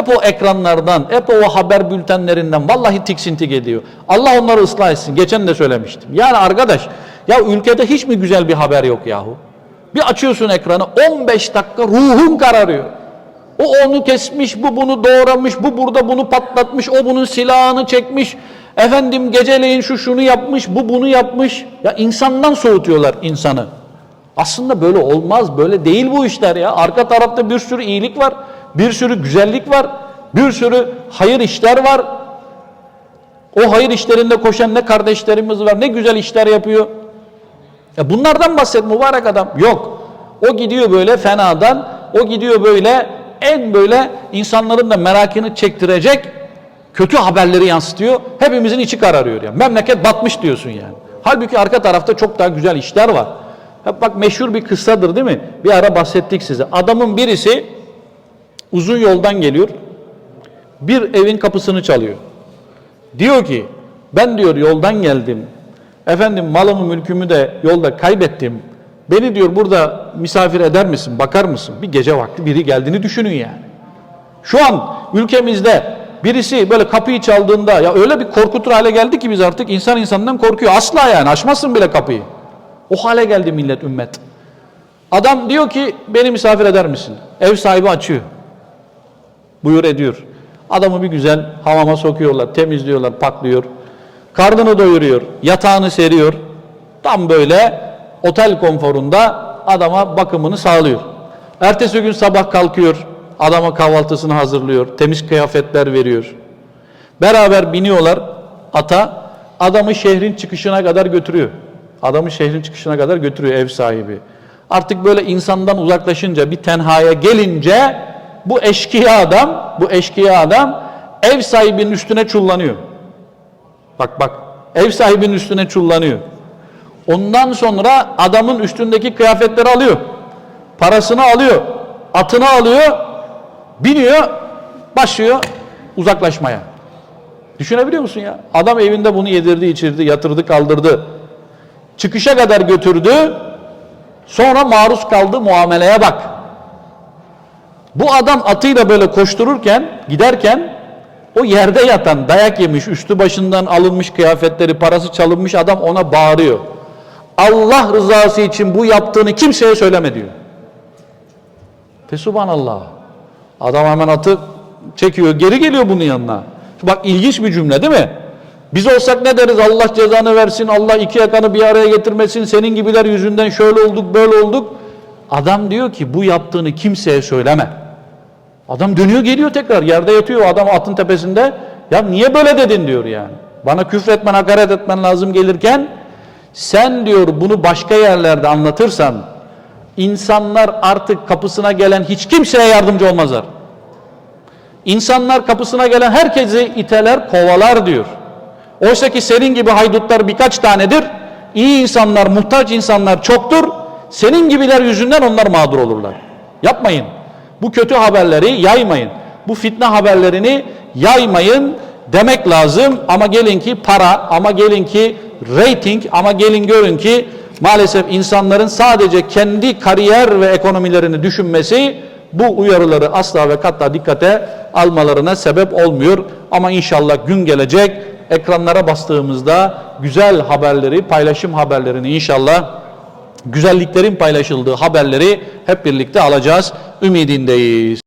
Hep o ekranlardan, hep o haber bültenlerinden vallahi tiksinti geliyor. Allah onları ıslah etsin. Geçen de söylemiştim. Yani arkadaş ya ülkede hiç mi güzel bir haber yok yahu? Bir açıyorsun ekranı 15 dakika ruhun kararıyor. O onu kesmiş, bu bunu doğramış, bu burada bunu patlatmış, o bunun silahını çekmiş. Efendim geceleyin şu şunu yapmış, bu bunu yapmış. Ya insandan soğutuyorlar insanı. Aslında böyle olmaz, böyle değil bu işler ya. Arka tarafta bir sürü iyilik var, bir sürü güzellik var, bir sürü hayır işler var. O hayır işlerinde koşan ne kardeşlerimiz var, ne güzel işler yapıyor. Ya bunlardan bahset mübarek adam. Yok. O gidiyor böyle fenadan, o gidiyor böyle en böyle insanların da merakını çektirecek kötü haberleri yansıtıyor. Hepimizin içi kararıyor yani. Memleket batmış diyorsun yani. Halbuki arka tarafta çok daha güzel işler var. Hep bak meşhur bir kıssadır değil mi? Bir ara bahsettik size. Adamın birisi uzun yoldan geliyor. Bir evin kapısını çalıyor. Diyor ki ben diyor yoldan geldim. Efendim malımı mülkümü de yolda kaybettim. Beni diyor burada misafir eder misin? Bakar mısın? Bir gece vakti biri geldiğini düşünün yani. Şu an ülkemizde birisi böyle kapıyı çaldığında ya öyle bir korkutur hale geldi ki biz artık insan insandan korkuyor. Asla yani açmazsın bile kapıyı. O hale geldi millet ümmet. Adam diyor ki beni misafir eder misin? Ev sahibi açıyor. Buyur ediyor. Adamı bir güzel hamama sokuyorlar, temizliyorlar, paklıyor. Karnını doyuruyor, yatağını seriyor. Tam böyle otel konforunda adama bakımını sağlıyor. Ertesi gün sabah kalkıyor, adama kahvaltısını hazırlıyor, temiz kıyafetler veriyor. Beraber biniyorlar ata, adamı şehrin çıkışına kadar götürüyor. Adamı şehrin çıkışına kadar götürüyor ev sahibi. Artık böyle insandan uzaklaşınca, bir tenhaya gelince bu eşkıya adam, bu eşkıya adam ev sahibinin üstüne çullanıyor. Bak bak, ev sahibinin üstüne çullanıyor. Ondan sonra adamın üstündeki kıyafetleri alıyor. Parasını alıyor. Atını alıyor. Biniyor. Başlıyor uzaklaşmaya. Düşünebiliyor musun ya? Adam evinde bunu yedirdi, içirdi, yatırdı, kaldırdı. Çıkışa kadar götürdü. Sonra maruz kaldı muameleye bak. Bu adam atıyla böyle koştururken, giderken o yerde yatan, dayak yemiş, üstü başından alınmış kıyafetleri, parası çalınmış adam ona bağırıyor. Allah rızası için bu yaptığını kimseye söyleme diyor. Fesubhanallah. Adam hemen atı çekiyor, geri geliyor bunun yanına. Bak ilginç bir cümle değil mi? Biz olsak ne deriz? Allah cezanı versin, Allah iki yakanı bir araya getirmesin, senin gibiler yüzünden şöyle olduk, böyle olduk. Adam diyor ki bu yaptığını kimseye söyleme. Adam dönüyor geliyor tekrar yerde yatıyor adam atın tepesinde. Ya niye böyle dedin diyor yani. Bana küfretmen, hakaret etmen lazım gelirken sen diyor bunu başka yerlerde anlatırsan insanlar artık kapısına gelen hiç kimseye yardımcı olmazlar. İnsanlar kapısına gelen herkesi iteler, kovalar diyor. Oysa ki senin gibi haydutlar birkaç tanedir. İyi insanlar, muhtaç insanlar çoktur. Senin gibiler yüzünden onlar mağdur olurlar. Yapmayın. Bu kötü haberleri yaymayın. Bu fitne haberlerini yaymayın demek lazım. Ama gelin ki para, ama gelin ki rating, ama gelin görün ki maalesef insanların sadece kendi kariyer ve ekonomilerini düşünmesi bu uyarıları asla ve katla dikkate almalarına sebep olmuyor. Ama inşallah gün gelecek ekranlara bastığımızda güzel haberleri, paylaşım haberlerini inşallah güzelliklerin paylaşıldığı haberleri hep birlikte alacağız. Ümidindeyiz.